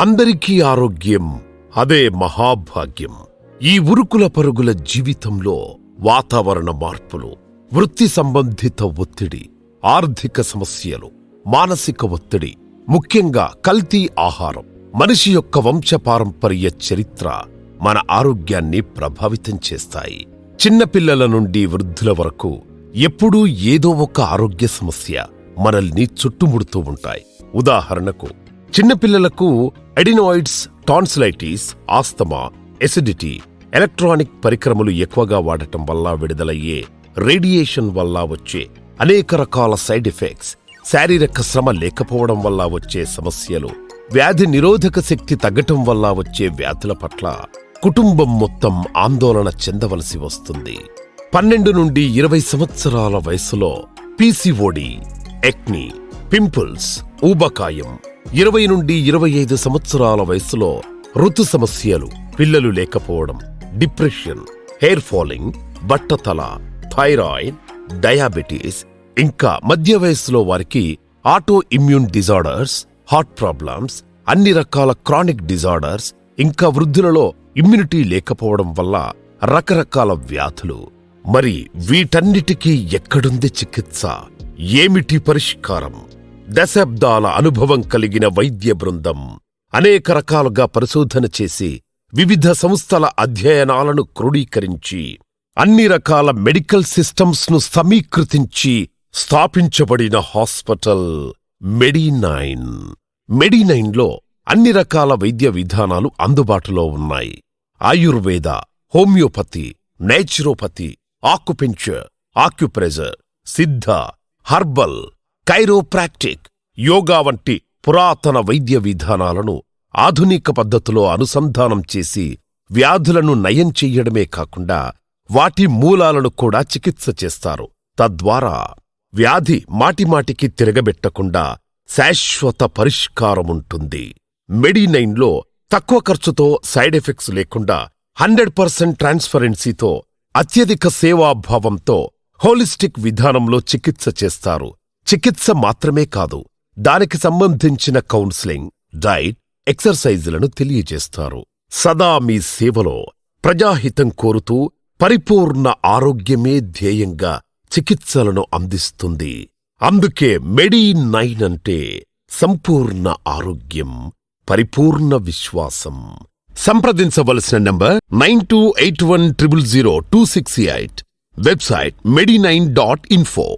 అందరికీ ఆరోగ్యం అదే మహాభాగ్యం. ఈ ఉరుకుల పరుగుల జీవితంలో వాతావరణ మార్పులు వృత్తి సంబంధిత ఒత్తిడి ఆర్థిక సమస్యలు మానసిక ఒత్తిడి ముఖ్యంగా కల్తీ ఆహారం మనిషి యొక్క వంశపారంపర్య చరిత్ర మన ఆరోగ్యాన్ని ప్రభావితం చేస్తాయి. చిన్నపిల్లల నుండి వృద్ధుల వరకు ఎప్పుడూ ఏదో ఒక ఆరోగ్య సమస్య మనల్ని చుట్టుముడుతూ ఉంటాయి. ఉదాహరణకు చిన్నపిల్లలకు adenoids tonsillitis asthma acidity electronic పరికరములు ఎక్కువగా వాడటం వల్ల విడుదలయ్యే రేడియేషన్ వల్ల వచ్చే అనేక రకాల సైడ్ ఎఫెక్ట్స్ శారీరక శ్రమ లేకపోవడం వల్ల వచ్చే సమస్యలు వ్యాధి నిరోధక శక్తి తగ్గటం వల్ల వచ్చే వ్యాధుల పట్ల కుటుంబం మొత్తం ఆందోళన చెందవలసి వస్తుంది. పన్నెండు నుండి ఇరవై సంవత్సరాల వయసులో పీసీఓడి ఎక్ని పింపుల్స్ ఊబకాయం. ఇరవై నుండి ఇరవై ఐదు సంవత్సరాల వయసులో ఋతు సమస్యలు పిల్లలు లేకపోవడం డిప్రెషన్ హెయిర్ ఫాలింగ్ బట్టతల థైరాయిడ్ డయాబెటీస్ ఇంకా మధ్య వయస్సులో వారికి auto immune disorders heart problems అన్ని రకాల క్రానిక్ డిజార్డర్స్ ఇంకా వృద్ధులలో ఇమ్యూనిటీ లేకపోవడం వల్ల రకరకాల వ్యాధులు. మరి వీటన్నిటికీ ఎక్కడుంది చికిత్స? ఏమిటి పరిష్కారం? దశాబ్దాల అనుభవం కలిగిన వైద్య బృందం అనేక రకాలుగా పరిశోధన చేసి వివిధ సంస్థల అధ్యయనాలను క్రోడీకరించి అన్ని రకాల మెడికల్ సిస్టమ్స్ను సమీకృతించి స్థాపించబడిన హాస్పిటల్ మెడినైన్. మెడినైన్లో అన్ని రకాల వైద్య విధానాలు అందుబాటులో ఉన్నాయి. Ayurveda homeopathy naturopathy acupuncture acupressure Siddha herbal chiropractic yoga వంటి పురాతన వైద్య విధానాలను ఆధునిక పద్ధతిలో అనుసంధానం చేసి వ్యాధులను నయం చెయ్యడమే కాకుండా వాటి మూలాలను కూడా చికిత్స చేస్తారు. తద్వారా వ్యాధి మాటిమాటికి తిరగబెట్టకుండా శాశ్వత పరిష్కారముంటుంది మెడినైన్లో తక్కువ ఖర్చుతో సైడ్ ఎఫెక్ట్స్ లేకుండా హండ్రెడ్ పర్సెంట్ ట్రాన్స్పరెన్సీతో అత్యధిక సేవాభావంతో హోలిస్టిక్ విధానంలో చికిత్స చేస్తారు. చికిత్స మాత్రమే కాదు దానికి సంబంధించిన కౌన్సిలింగ్ డైట్ ఎక్సర్సైజులను తెలియజేస్తారు. సదా మీ సేవలో ప్రజాహితం కోరుతూ పరిపూర్ణ ఆరోగ్యమే ధ్యేయంగా చికిత్సలను అందిస్తుంది. అందుకే మెడి నైన్ అంటే సంపూర్ణ ఆరోగ్యం పరిపూర్ణ విశ్వాసం. సంప్రదించవలసిన number nine two eight one triple zero two six eight. Website medi nine dot info.